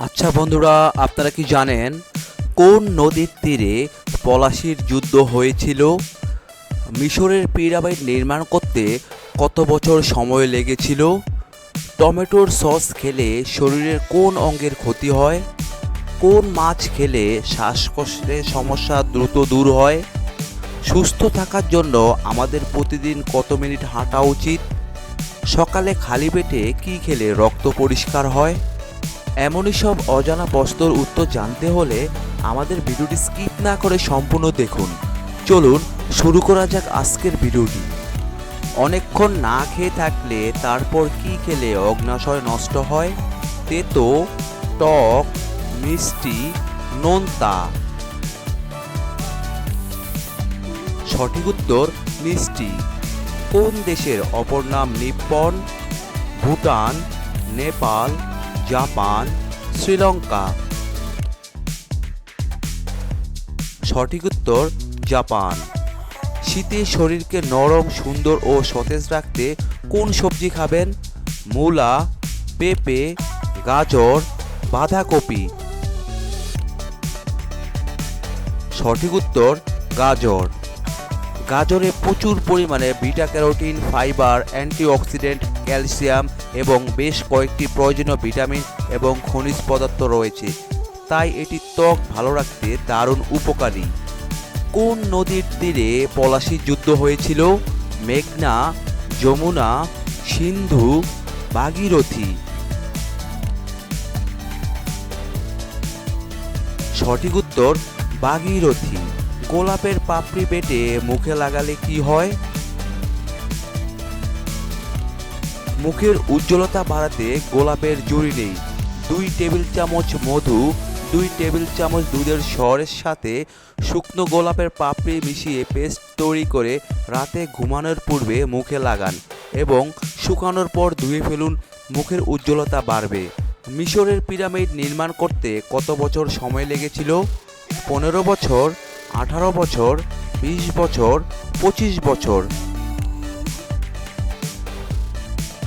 আচ্ছা বন্ধুরা, আপনারা কি জানেন কোন নদীর তীরে পলাশির যুদ্ধ হয়েছিল? মিশরের পিরামিড নির্মাণ করতে কত বছর সময় লেগেছিল? টমেটোর সস খেলে শরীরের কোন অঙ্গের ক্ষতি হয়? কোন মাছ খেলে শ্বাসকষ্টের সমস্যা দ্রুত দূর হয়? সুস্থ থাকার জন্য আমাদের প্রতিদিন কত মিনিট হাঁটা উচিত? সকালে খালি পেটে কী খেলে রক্ত পরিষ্কার হয়? এমনই সব অজানা প্রশ্নের উত্তর জানতে হলে আমাদের ভিডিওটি স্কিপ না করে সম্পূর্ণ দেখুন। চলুন শুরু করা যাক আজকের ভিডিওটি। অনেকক্ষণ না খেয়ে থাকলে তারপর কি খেলে অগ্নাশয় নষ্ট হয়? তেতো, টক, মিষ্টি, নোনতা। সঠিক উত্তর, মিষ্টি। কোন দেশের অপর নাম নিপ্পন ভুটান, নেপাল জাপান, শ্রীলঙ্কা। সঠিক উত্তর, জাপান। শীতে শরীরকে নরম, সুন্দর ও সতেজ রাখতে কোন সবজি খাবেন? মূলা, পেঁপে, গাজর, বাঁধাকপি। সঠিক উত্তর, গাজর। গাজরে প্রচুর পরিমাণে beta carotene, fibre, antioxidant calcium এবং বেশ কয়েকটি প্রয়োজনীয় ভিটামিন এবং খনিজ পদার্থ রয়েছে। তাই এটি ত্বক ভালো রাখতে দারুণ উপকারী। কোন নদীর তীরে পলাশির যুদ্ধ হয়েছিল? মেঘনা, যমুনা, সিন্ধু, ভাগীরথী। সঠিক উত্তর, ভাগীরথী। গোলাপের পাপড়ি বেটে মুখে লাগালে কি হয়? মুখের উজ্জ্বলতা বাড়াতে গোলাপের জুড়ি নেই। দুই টেবিল চামচ মধু, দুই টেবিল চামচ দুধের স্বরের সাথে শুকনো গোলাপের পাপড়ি মিশিয়ে পেস্ট তৈরি করে রাতে ঘুমানোর পূর্বে মুখে লাগান এবং শুকানোর পর ধুয়ে ফেলুন, মুখের উজ্জ্বলতা বাড়বে। মিশরের পিরামিড নির্মাণ করতে কত বছর সময় লেগেছিল? পনেরো বছর, আঠারো বছর, বিশ বছর, পঁচিশ বছর।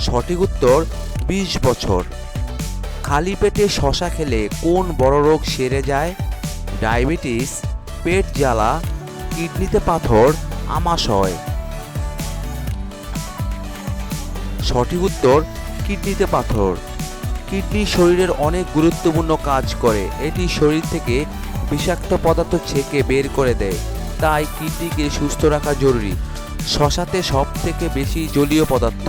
সঠিক উত্তর, বিশ বছর। খালি পেটে শশা খেলে কোন বড় রোগ সেরে যায়? ডায়াবেটিস, পেট জ্বালা, কিডনিতে পাথর আমাশয় সঠিক উত্তর, কিডনিতে পাথর। কিডনি শরীরের অনেক গুরুত্বপূর্ণ কাজ করে। এটি শরীর থেকে বিষাক্ত পদার্থ ছেঁকে বের করে দেয়। তাই কিডনিকে সুস্থ রাখা জরুরি। শশাতে সব থেকে বেশি জলীয় পদার্থ।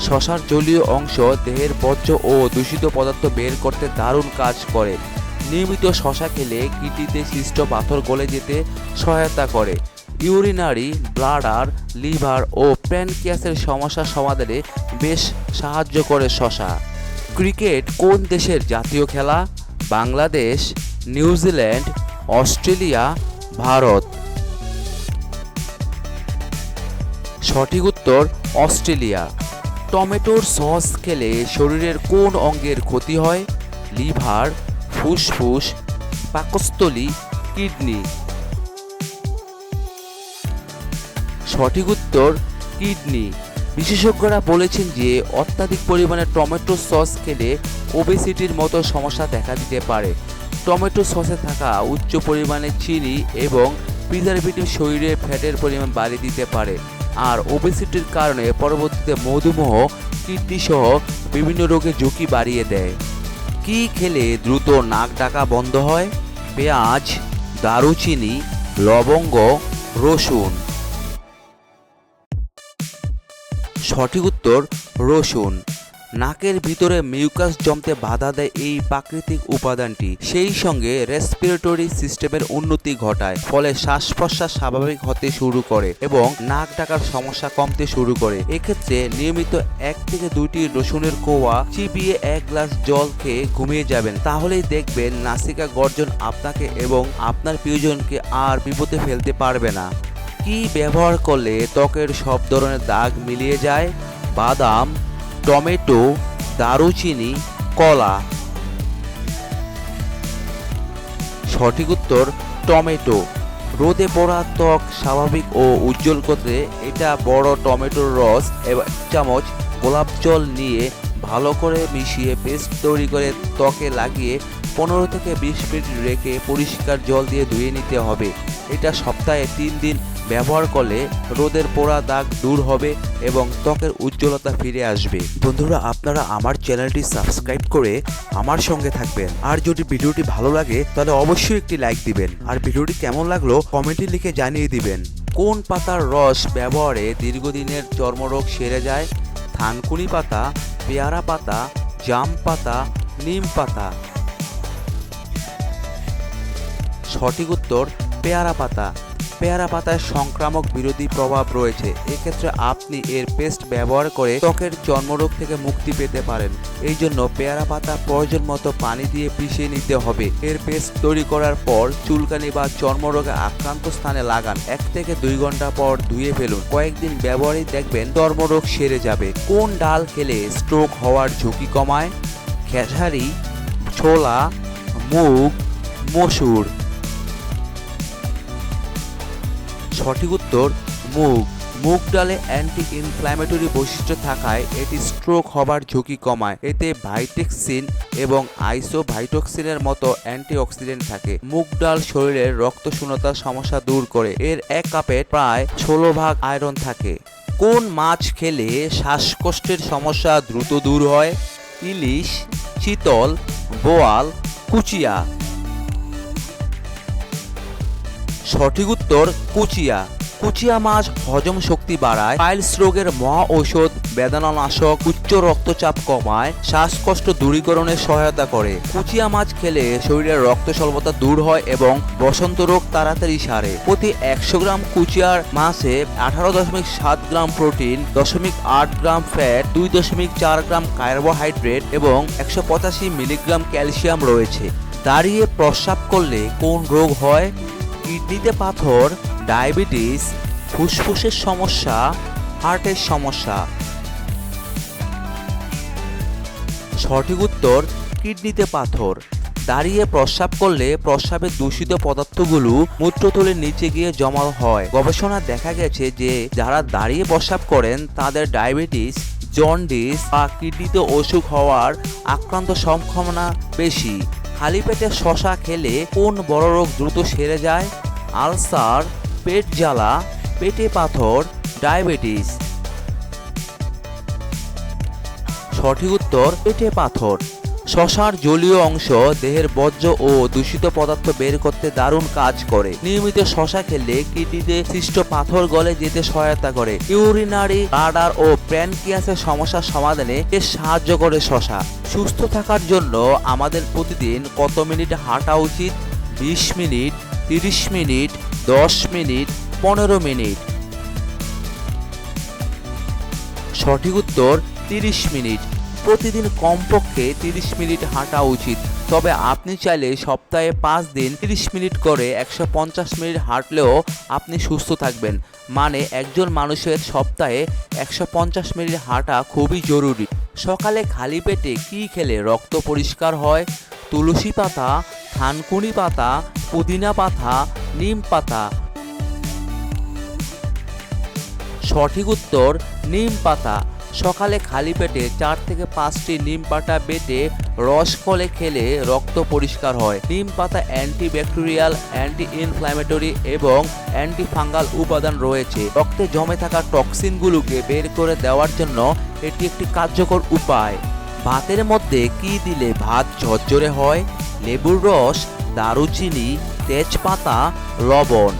শশার জলীয় অংশ দেহের বর্জ্য ও দূষিত পদার্থ বের করতে দারুণ কাজ করে। নিয়মিত শশা খেলে কিডনিতে সৃষ্ট পাথর গলে যেতে সহায়তা করে। ইউরিনারি, ব্লাডার, লিভার ও প্যানকিয়াসের সমস্যা সমাধানে বেশ সাহায্য করে শশা। ক্রিকেট কোন দেশের জাতীয় খেলা? Bangladesh, New Zealand, Australia, Bharat. সঠিক উত্তর, অস্ট্রেলিয়া। টমেটোর সস খেলে শরীরের কোন অঙ্গের ক্ষতি হয়? লিভার, ফুসফুস, পাকস্থলী, কিডনি। সঠিক উত্তর, কিডনি। বিশেষজ্ঞরা বলেছেন যে, অত্যাধিক পরিমাণে টমেটো সস খেলে ওবেসিটির মতো সমস্যা দেখা দিতে পারে। টমেটো সসে থাকা উচ্চ পরিমাণে চিনি এবং প্রিজারভেটিভ শরীরে ফ্যাটের পরিমাণ বাড়িয়ে দিতে পারে। আর ওবেসিটির কারণে পরবর্তীতে মধুমেহ, কিডনি সহ বিভিন্ন রোগের ঝুঁকি বাড়িয়ে দেয়। কি খেলে দ্রুত নাক ডাকা বন্ধ হয়? পেঁয়াজ, দারুচিনি, লবঙ্গ, রসুন। সঠিক উত্তর, রসুন। নাকের ভিতরে মিউকাস জমতে বাধা দেয় এই প্রাকৃতিক উপাদানটি। সেই সঙ্গে রেসপিরেটরি সিস্টেমের উন্নতি ঘটায়, ফলে শ্বাস প্রশ্বাস স্বাভাবিক হতে শুরু করে এবং নাক ডাকার সমস্যা কমতে শুরু করে। এক্ষেত্রে নিয়মিত এক থেকে দুইটি রসুনের কোয়া চিবিয়ে এক গ্লাস জল খেয়ে ঘুমিয়ে যাবেন। তাহলেই দেখবেন নাসিকা গর্জন আপনাকে এবং আপনার প্রিয়জনকে আর বিপদে ফেলতে পারবে না। কি ব্যবহার করলে ত্বকের সব ধরনের দাগ মিলিয়ে যায়? বাদাম টমেটো, দারুচিনি, কলা। সঠিক উত্তর, টমেটো। রোদে পড়া ত্বক স্বাভাবিক ও উজ্জ্বল করতে এটা বড় টমেটোর রস এবং এক চামচ গোলাপ জল নিয়ে ভালো করে মিশিয়ে পেস্ট তৈরি করে ত্বকে লাগিয়ে পনেরো থেকে বিশ মিনিট রেখে পরিষ্কার জল দিয়ে ধুয়ে নিতে হবে। এটা সপ্তাহে তিন দিন ব্যবহার করলে রোদের পোড়া দাগ দূর হবে এবং ত্বকের উজ্জ্বলতা ফিরে আসবে। বন্ধুরা, আপনারা আমার চ্যানেলটি সাবস্ক্রাইব করে আমার সঙ্গে থাকবেন। আর যদি ভিডিওটি ভালো লাগে, তাহলে অবশ্যই একটি লাইক দিবেন। আর ভিডিওটি কেমন লাগল, কমেন্টে লিখে জানিয়ে দিবেন। কোন পাতার রস ব্যবহারে দীর্ঘদিনের চর্মরোগ সেরে যায়? থানকুনি পাতা, পেয়ারা পাতা, জাম পাতা, নিম পাতা। সঠিক উত্তর, পেয়ারা পাতা। পেয়ারা পাতায় সংক্রামক বিরোধী প্রভাব রয়েছে। এক্ষেত্রে আপনি এর পেস্ট ব্যবহার করে ত্বকের চর্মরোগ থেকে মুক্তি পেতে পারেন। এই জন্য পেয়ারা পাতা প্রয়োজন মতো পানি দিয়ে পিষিয়ে নিতে হবে। এর পেস্ট তৈরি করার পর চুলকানি বা চর্মরোগে আক্রান্ত স্থানে লাগান। এক থেকে দুই ঘণ্টা পর ধুয়ে ফেলুন। কয়েকদিন ব্যবহারই দেখবেন চর্মরোগ সেরে যাবে। কোন ডাল খেলে স্ট্রোক হওয়ার ঝুঁকি কমায়? খেসারি, ছোলা, মুগ, মসুর। সঠিক উত্তর, মুগ। মুগ ডালে অ্যান্টি ইনফ্ল্যামেটরি বৈশিষ্ট্য থাকায় এটি স্ট্রোক হবার ঝুঁকি কমায়। এতে ভাইটেক্সিন এবং আইসোভাইটক্সিনের মতো অ্যান্টিঅক্সিডেন্ট থাকে। মুগ ডাল শরীরের রক্ত শূন্যতার সমস্যা দূর করে। এর এক কাপে প্রায় ষোলো ভাগ আয়রন থাকে। কোন মাছ খেলে শ্বাসকষ্টের সমস্যা দ্রুত দূর হয়? ইলিশ, চিতল, বোয়াল, কুচিয়া। সঠিক উত্তর কুচিয়া। কুচিয়া মাছ হজম শক্তি বাড়ায়, পাইলস রোগের মহা ঔষধ, বেদনানাশক, উচ্চ রক্তচাপ কমায়, শ্বাসকষ্ট দূরীকরণে সহায়তা করে। কুচিয়া মাছ খেলে শরীরের রক্ত স্বল্পতা দূর হয় এবং বসন্ত রোগ তাড়াতাড়ি সারে। প্রতি একশো গ্রাম কুচিয়ার মাছে আঠারো দশমিক সাত গ্রাম প্রোটিন, দশমিক আট গ্রাম ফ্যাট, দুই দশমিক চার গ্রাম কার্বোহাইড্রেট এবং একশো পঁচাশি মিলিগ্রাম ক্যালসিয়াম রয়েছে। দাঁড়িয়ে প্রস্রাব করলে কোন রোগ হয়? কিডনিতে পাথর, ডায়াবেটিস, ফুসফুসের সমস্যা, হার্টের সমস্যা। সঠিক উত্তর, কিডনিতে পাথর। দাঁড়িয়ে প্রস্রাব করলে প্রস্রাবের দূষিত পদার্থগুলো মূত্রথলির নিচে গিয়ে জমা হয়। গবেষণা দেখা গেছে যে, যারা দাঁড়িয়ে প্রস্রাব করেন, তাদের ডায়াবেটিস, জন্ডিস বা কিডনিতে অসুখ হওয়ার আক্রান্ত সম্ভাবনা বেশি। খালি পেটে শশা খেলে কোন বড় রোগ দ্রুত সেরে যায়? আলসার, পেট জ্বালা, পেটে পাথর, ডায়াবেটিস। সঠিক উত্তর, পেটে পাথর। শশার জলীয় অংশ, দেহের বর্জ্য ও দূষিত পদার্থ বের করতে দারুণ কাজ করে। নিয়মিত শশা খেলে কিডনিতে সৃষ্ট পাথর গলে যেতে সহায়তা করে। ইউরিনারি, ব্লাডার ও প্যানকিয়াসের সমস্যার সমাধানে বেশ সাহায্য করে শশা। সুস্থ থাকার জন্য আমাদের প্রতিদিন কত মিনিট হাঁটা উচিত? বিশ মিনিট, তিরিশ মিনিট, দশ মিনিট, পনেরো মিনিট। সঠিক উত্তর, তিরিশ মিনিট। প্রতিদিন কমপক্ষে তিরিশ মিনিট হাঁটা উচিত। তবে আপনি চাইলে সপ্তাহে পাঁচ দিন তিরিশ মিনিট করে একশো পঞ্চাশ মিনিট হাঁটলেও আপনি সুস্থ থাকবেন। মানে একজন মানুষের সপ্তাহে একশো পঞ্চাশ মিনিট হাঁটা খুবই জরুরি। সকালে খালি পেটে কি খেলে রক্ত পরিষ্কার হয়? তুলসী পাতা থানকুনি পাতা, পুদিনা পাতা, নিম পাতা। সঠিক উত্তর, নিম পাতা। সকালে খালি পেটে চার থেকে পাঁচটি নিম পাতা বেটে রস ফলে খেলে রক্ত পরিষ্কার হয়। নিম পাতা অ্যান্টিব্যাকটেরিয়াল অ্যান্টি ইনফ্ল্যামেটরি এবং অ্যান্টি ফাঙ্গাল উপাদান রয়েছে। রক্তে জমে থাকা টক্সিনগুলোকে বের করে দেওয়ার জন্য এটি একটি কার্যকর উপায়। ভাতের মধ্যে কি দিলে ভাত ঝরঝরে হয়? লেবুর রস, দারুচিনি, তেজপাতা, লবণ।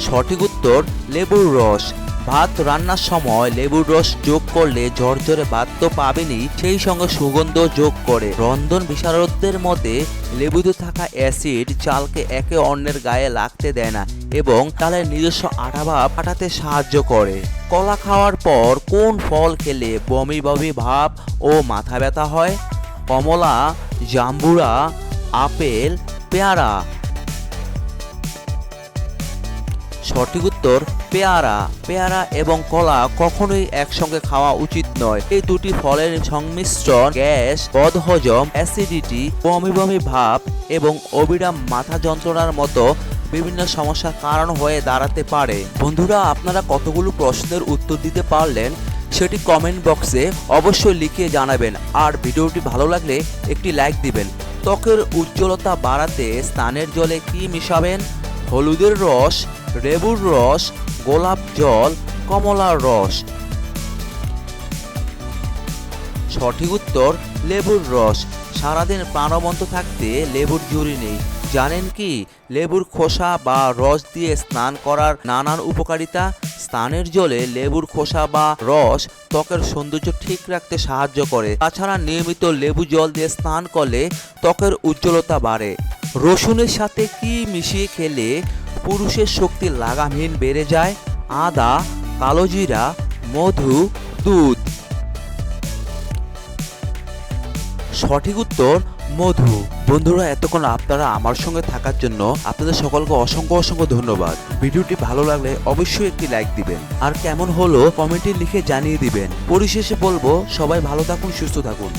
সঠিক উত্তর, লেবুর রস। ভাত রান্নার সময় লেবুর রস যোগ করলে ঝরঝরে ভাত তো পাবেনই, সেই সঙ্গে সুগন্ধ যোগ করে। রন্ধন বিশারদদের মতে, লেবুতে থাকা অ্যাসিড চালকে একে অন্যের গায়ে লাগতে দেয় না এবং চালের নিজস্ব আঠাভাব কাটাতে সাহায্য করে। কলা খাওয়ার পর কোন ফল খেলে বমি বমি ভাব ও মাথা ব্যথা হয়? কমলা, জাম্বুরা, আপেল, পেয়ারা সঠিক উত্তর, পেয়ারা। পেয়ারা এবং কলা কখনোই একসঙ্গে খাওয়া উচিত নয়। এই দুটি ফলের সংমিশ্রণ গ্যাস, বদহজম, অ্যাসিডিটি, বমি বমি ভাব এবং অবিরাম মাথা যন্ত্রণার মতো বিভিন্ন সমস্যার কারণ হয়ে দাঁড়াতে পারে। বন্ধুরা, আপনারা কতগুলো প্রশ্নের উত্তর দিতে পারলেন সেটি কমেন্ট বক্সে অবশ্যই লিখে জানাবেন। আর ভিডিওটি ভালো লাগলে একটি লাইক দিবেন। ত্বকের উজ্জ্বলতা বাড়াতে স্নানের জলে কি মিশাবেন? হলুদের রস লেবুর রস, গোলাপ জল কমলার রস। সঠিক উত্তর, লেবুর রস। সারাদিন প্রাণবন্ত থাকতে লেবুর জুড়ি নেই। জানেন কি, লেবুর খোসা বা রস দিয়ে স্নান করার নানান উপকারিতা? স্নানের জলে লেবুর খোসা বা রস ত্বকের সৌন্দর্য ঠিক রাখতে সাহায্য করে। তাছাড়া নিয়মিত লেবু জল দিয়ে স্নান করলে ত্বকের উজ্জ্বলতা বাড়ে। রসুনের সাথে কি মিশিয়ে খেলে পুরুষের শক্তি লাগামহীন বেড়ে যায়। আদা কালোজিরা মধু, দুধ। সঠিক উত্তর, মধু। বন্ধুরা, এতক্ষণ আপনারা আমার সঙ্গে থাকার জন্য আপনাদের সকলকে অসংখ্য অসংখ্য ধন্যবাদ। ভিডিওটি ভালো লাগলে অবশ্যই একটি লাইক দিবেন। আর কেমন হলো কমেন্টে লিখে জানিয়ে দিবেন। পরিশেষে বলব, সবাই ভালো থাকুন, সুস্থ থাকুন।